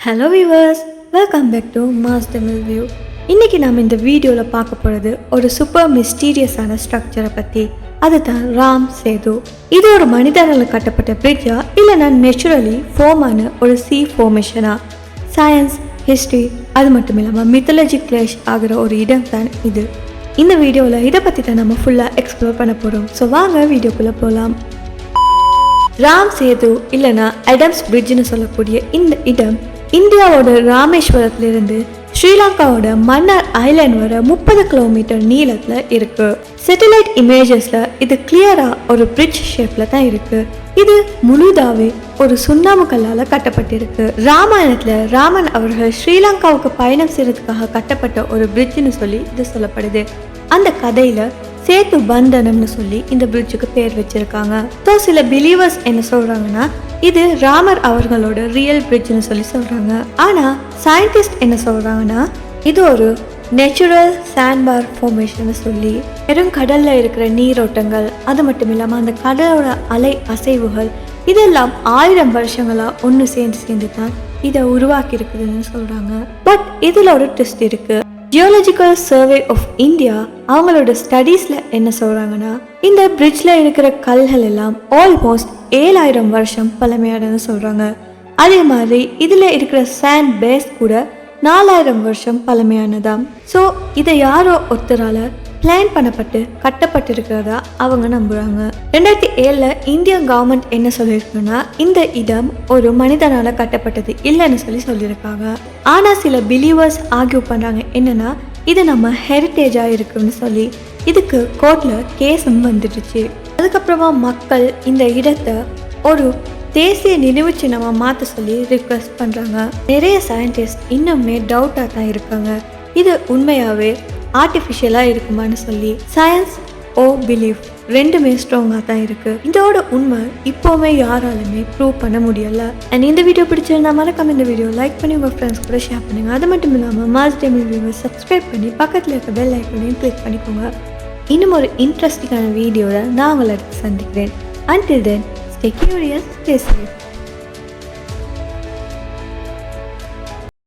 Hello viewers welcome back to mass Tamil view இன்றைக்கி நாம் இந்த வீடியோவில் பார்க்க போகிறது ஒரு சூப்பர் மிஸ்டீரியஸான ஸ்ட்ரக்சரை பற்றி அதுதான் ராம் சேது. இது ஒரு மனிதனால் கட்டப்பட்ட பிரிட்ஜா இல்லைனா நேச்சுரலி ஃபோமான ஒரு சி ஃபார்மேஷனா சயின்ஸ் ஹிஸ்ட்ரி அது மட்டும் இல்லாமல் மித்தலஜி கிளேஷ் ஆகிற ஒரு இடம் தான் இது. இந்த வீடியோவில் இதை பற்றி தான் நம்ம ஃபுல்லாக எக்ஸ்ப்ளோர் பண்ண போகிறோம் ஸோ வாங்க வீடியோக்குள்ளே போகலாம் ராம் சேது இல்லைனா அடம்ஸ் பிரிட்ஜ்னு சொல்லக்கூடிய இந்த இடம் இந்தியாவோட ராமேஸ்வரத்திலிருந்து ஸ்ரீலங்காவோட மன்னார் ஐலேண்ட் வர முப்பது கிலோமீட்டர் நீளத்தில் இருக்கு. சேட்டலைட் இமேஜஸில் இது கிளியராக ஒரு பிரிட்ஜ் ஷேப்பில் தான் இருக்கு. இது முழுதாவே ஒரு சுண்ணாம்பு கல்லால் கட்டப்பட்டிருக்கு. ராமாயணத்தில் ராமன் அவர்கள் ஸ்ரீலங்காவுக்கு பயணம் செய்யறதுக்காக கட்டப்பட்ட ஒரு பிரிட்ஜ்னு சொல்லி இது சொல்லப்படுது. அந்த கதையில சேத்து பந்தனம்னு சொல்லி இந்த பிரிட்ஜுக்கு பேர் வச்சிருக்காங்க. ஸோ சில பிலீவர்ஸ் என்ன சொல்றாங்கன்னா இது ராமர் அவர்களோட ரியல் பிரிட்ஜ்னு சொல்லி சொல்றாங்க. ஆனா சயின்டிஸ்ட் என்ன சொல்றாங்கன்னா இது ஒரு நேச்சுரல் சாண்ட்பார் ஃபார்மேஷன் சொல்லி வெறும் கடல்ல இருக்கிற நீரோட்டங்கள் அது மட்டும் இல்லாம அந்த கடலோட அலை அசைவுகள் இதெல்லாம் ஆயிரம் வருஷங்களா ஒன்று சேர்ந்து சேர்ந்து தான் இதை உருவாக்கி இருக்குதுன்னு சொல்றாங்க. பட் இதுல ஒரு ட்விஸ்ட் இருக்கு. ஜியோலஜிக்கல் சர்வே ஆஃப் இந்தியா அவங்களோட ஸ்டடீஸில் என்ன சொல்கிறாங்கன்னா இந்த பிரிட்ஜில் இருக்கிற கல்கள் எல்லாம் ஆல்மோஸ்ட் ஏழாயிரம் வருஷம் பழமையானதுன்னு சொல்கிறாங்க அதே மாதிரி இதில் இருக்கிற சாண்ட் பேஸ் கூட நாலாயிரம் வருஷம் பழமையானதாம் ஸோ இதை யாரோ ஒருத்தரால் பிளான் பண்ணப்பட்டு கட்டப்பட்டிருக்கிறதா அவங்க நம்புறாங்க. ரெண்டாயிரத்தி ஏழில் இந்திய கவர்மெண்ட் என்ன சொல்லியிருக்குன்னா இந்த இடம் ஒரு மனிதனால கட்டப்பட்டது இல்லைன்னு சொல்லி சொல்லியிருக்காங்க. ஆனால் சில பிலீவர்ஸ் ஆர்கியூ பண்ணுறாங்க என்னன்னா இது நம்ம ஹெரிட்டேஜாக இருக்குன்னு சொல்லி. இதுக்கு கோர்ட்டில் கேஸும் வந்துடுச்சு. அதுக்கப்புறமா மக்கள் இந்த இடத்தை ஒரு தேசிய நினைவு சின்னமாக மாற்ற சொல்லி ரிக்வெஸ்ட் பண்ணுறாங்க நிறைய சயின்டிஸ்ட் இன்னுமே டவுட்டாக தான் இருக்காங்க. இது உண்மையாகவே ஆர்டிஃபிஷியலாக இருக்குமான்னு சொல்லி சயின்ஸ் ஓ பிலீஃப் ரெண்டுமே ஸ்ட்ராங்காக தான் இருக்குது இதோட உண்மை இப்போவுமே யாராலுமே ப்ரூவ் பண்ண முடியல. அண்ட் இந்த வீடியோ பிடிச்சிருந்தா மறக்காம இந்த வீடியோ லைக் பண்ணி உங்கள் ஃப்ரெண்ட்ஸ் கூட ஷேர் பண்ணுங்க. அது மட்டும் இல்லாமல் மாஸ் டெமில் வியூவை சப்ஸ்கிரைப் பண்ணி பக்கத்தில் இருக்க பெல் ஐக்கனையும் கிளிக் பண்ணிக்கோங்க. இன்னும் ஒரு இன்ட்ரெஸ்டிங்கான வீடியோவில் நான் உங்களை சந்திக்கிறேன். Until then stay curious stay safe